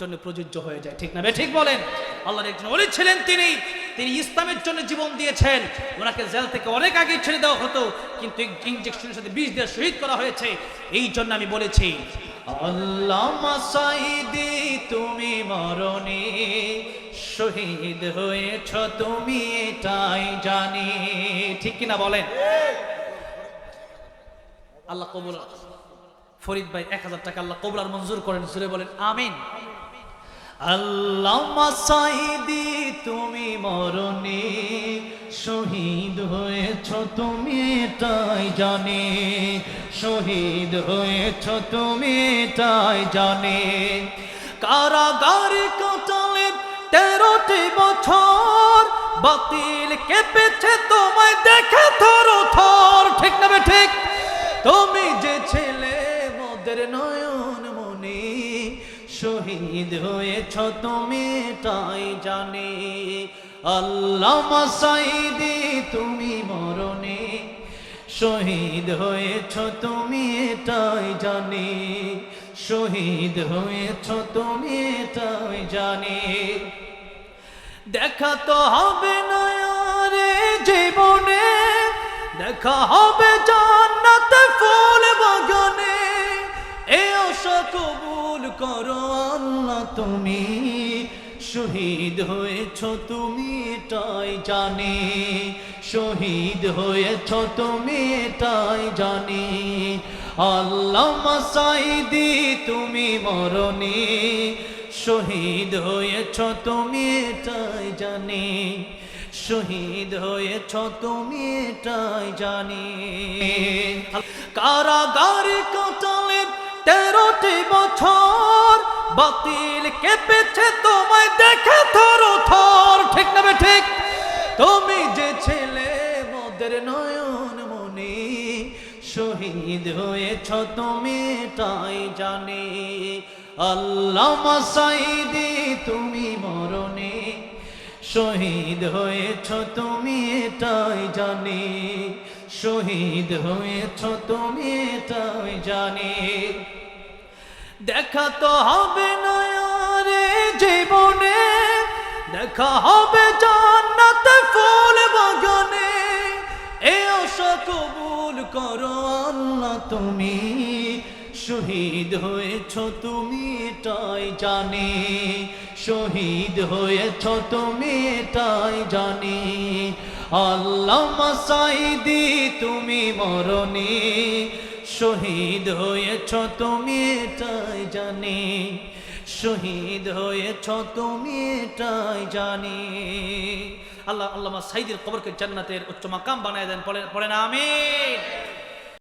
জন্য প্রযোজ্য হয়ে যায়। ঠিক না ঠিক বলেন। আল্লাহর একজন অলি ছিলেন তিনি। তিনি ইসলামের জন্য জীবন দিয়েছেন। ওনাকে জেল থেকে অনেক আগে ছেড়ে দেওয়া হতো। কিন্তু ইঞ্জেকশনের সাথে বিষ দিয়ে শহীদ করা হয়েছে। এই জন্য আমি বলেছি তুমি মরণে শহীদ হয়েছ, তুমি এটাই জানি। ঠিক কিনা বলেন? আল্লাহ কবুল ফরিদ ভাই, এক হাজার টাকা আল্লাহ কবুলার মঞ্জুর করেন। সুরে বলেন, আমিন। আল্লাহ মাসাইদি তুমি মরণে শহীদ হয়েছ, তুমি এটাই জানে। শহীদ হয়েছ, তুমি এটাই জানে। কারাগারে কাটালে তেরোটি বছর, বাতিল কেঁপেছে তোমায় দেখে থর থর। ঠিক না ঠিক? তুমি যে ছেলে, মোদের মনে শহীদ হয়েছ তুমি, তাই জানে। আল্লাহ মাসাইদি তুমি মরণে। শহীদ হয়েছ তুমি এটাই জানে। শহীদ হয়েছ তুমি এটাই জানে। দেখা তো হবে না রে জীবনে, দেখা হবে জান্নাতে ফুল বাগানে। এ আশা কবুল করো তুমি, শহীদ হয়েছ তুমি, এটাই জানে। শহীদ হয়েছ তুমি, এটাই জানে। আল্লাহ মাসাইদি, তুমি মরণে। শহীদ হয়েছ তুমি, এটাই জানি। শহীদ হয়েছ তুমি, এটাই জানি। কারাগারে কাটালে তেরোটি বছর বাতিল কেঁপেছে তোমায় দেখে থর থর। ঠিক না ঠিক? তুমি যে ছেলে মোদের নয়ন মনে শহীদ হয়েছ তুমি তাই জানে। আল্লাহ মাসাইদি, তুমি মরণে, শহীদ হয়েছ তুমি এটাই জানে। শহীদ হয়েছ তুমি এটাই জানে। দেখা তো হবে না রে জীবনে, দেখা হবে জান্নাতে ফুল বাগানে। এ আশা কবুল করো আল্লাহ তুমি, শহীদ হয়েছ তুমি এটাই জানে। শহীদ হয়েছ তুমি এটাই জানি। আল্লাহ মাসাইদি তুমি মরণে শহীদ হয়েছ তুমি এটাই জানি। শহীদ হয়েছ তুমি এটাই জানি। আল্লাহ আল্লাহ সাইদের কবরকে জান্নাতের উচ্চ মাকাম বানায় দেন পড়ে না, আমিন।